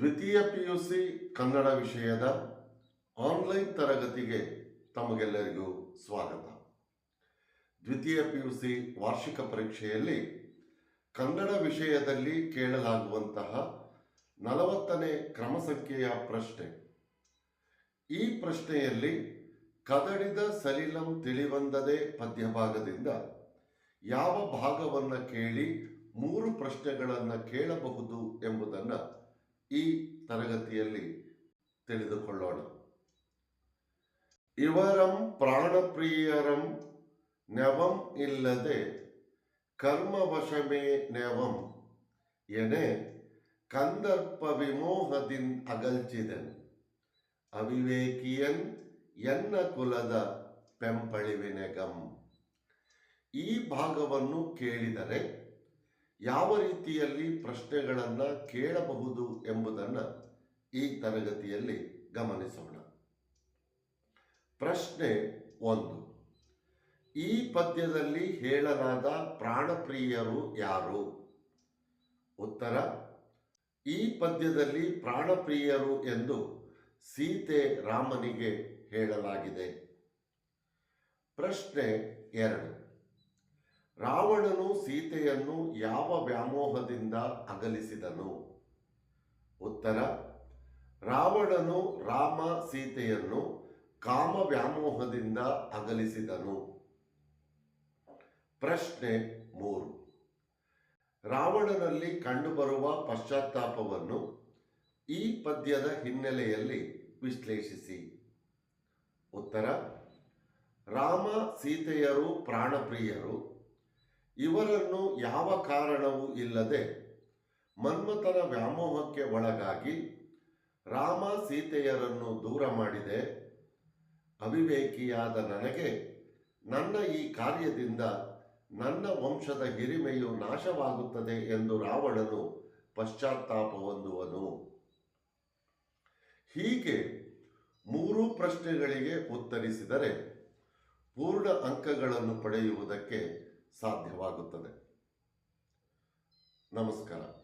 ದ್ವಿತೀಯ P U C Kannada ವಿಷಯದ online ತರಗತಿಗೆ ತಮಗೆಲ್ಲರಿಗೂ ಸ್ವಾಗತ. ದ್ವಿತೀಯ ಪಿ ಯು ಸಿ ವಾರ್ಷಿಕ ಪರೀಕ್ಷೆಯಲ್ಲಿ ಕನ್ನಡ ವಿಷಯದಲ್ಲಿ ಕೇಳಲಾಗುವಂತಹ ನಲವತ್ತನೇ ಕ್ರಮ ಸಂಖ್ಯೆಯ ಪ್ರಶ್ನೆ. ಈ ಪ್ರಶ್ನೆಯಲ್ಲಿ ಕದಡಿದ ಸಲಿಲಂ ತಿಳಿವಂದದೆ ಪದ್ಯಭಾಗದಿಂದ ಯಾವ ಭಾಗವನ್ನು ಕೇಳಿ ಮೂರು ಪ್ರಶ್ನೆಗಳನ್ನು ಕೇಳಬಹುದು ಎಂಬುದನ್ನು ಈ ತರಗತಿಯಲ್ಲಿ ತಿಳಿದುಕೊಳ್ಳೋಣ. ಇವರಂ ಪ್ರಾಣಪ್ರಿಯರಂ ನೆವಂ ಇಲ್ಲದೆ ಕರ್ಮವಶಮೇ ನೆವಂ ಎನೆ ಕಂದರ್ಪ ವಿಮೋಹದಿನ್ ಅಗಲ್ಚಿದನ್. ಅವಿವೇಕಿಯನ್ ಎನ್ನ ಕುಲದ ಪೆಂಪಳಿವಿನೆಗಂ ಈ ಭಾಗವನ್ನು ಕೇಳಿದರೆ ಯಾವ ರೀತಿಯಲ್ಲಿ ಪ್ರಶ್ನೆಗಳನ್ನು ಕೇಳಬಹುದು ಎಂಬುದನ್ನು ಈ ತರಗತಿಯಲ್ಲಿ ಗಮನಿಸೋಣ. ಪ್ರಶ್ನೆ ಒಂದು. ಈ ಪದ್ಯದಲ್ಲಿ ಹೇಳಲಾದ ಪ್ರಾಣಪ್ರಿಯರು ಯಾರು? ಉತ್ತರ. ಈ ಪದ್ಯದಲ್ಲಿ ಪ್ರಾಣಪ್ರಿಯರು ಎಂದು ಸೀತೆ ರಾಮನಿಗೆ ಹೇಳಲಾಗಿದೆ. ಪ್ರಶ್ನೆ ಎರಡು. ರಾವಣನು ಸೀತೆಯನ್ನು ಯಾವ ವ್ಯಾಮೋಹದಿಂದ ಅಗಲಿಸಿದನು? ಉತ್ತರ, ರಾವಣನು ರಾಮ ಸೀತೆಯನ್ನು ಕಾಮ ವ್ಯಾಮೋಹದಿಂದ ಅಗಲಿಸಿದನು. ಪ್ರಶ್ನೆ ಮೂರು. ರಾವಣನಲ್ಲಿ ಕಂಡುಬರುವ ಪಶ್ಚಾತ್ತಾಪವನ್ನು ಈ ಪದ್ಯದ ಹಿನ್ನೆಲೆಯಲ್ಲಿ ವಿಶ್ಲೇಷಿಸಿ. ಉತ್ತರ, ರಾಮ ಸೀತೆಯರು ಪ್ರಾಣಪ್ರಿಯರು. ಇವರನ್ನು ಯಾವ ಕಾರಣವೂ ಇಲ್ಲದೆ ಮನ್ಮಥನ ವ್ಯಾಮೋಹಕ್ಕೆ ಒಳಗಾಗಿ ರಾಮ ಸೀತೆಯರನ್ನು ದೂರ ಮಾಡಿದೆ. ಅವಿವೇಕಿಯಾದ ನನಗೆ ನನ್ನ ಈ ಕಾರ್ಯದಿಂದ ನನ್ನ ವಂಶದ ಹಿರಿಮೆಯು ನಾಶವಾಗುತ್ತದೆ ಎಂದು ರಾವಣನು ಪಶ್ಚಾತ್ತಾಪ ಹೊಂದುವನು. ಹೀಗೆ ಮೂರು ಪ್ರಶ್ನೆಗಳಿಗೆ ಉತ್ತರಿಸಿದರೆ ಪೂರ್ಣ ಅಂಕಗಳನ್ನು ಪಡೆಯುವುದಕ್ಕೆ ಸಾಧ್ಯವಾಗುತ್ತದೆ. ನಮಸ್ಕಾರ.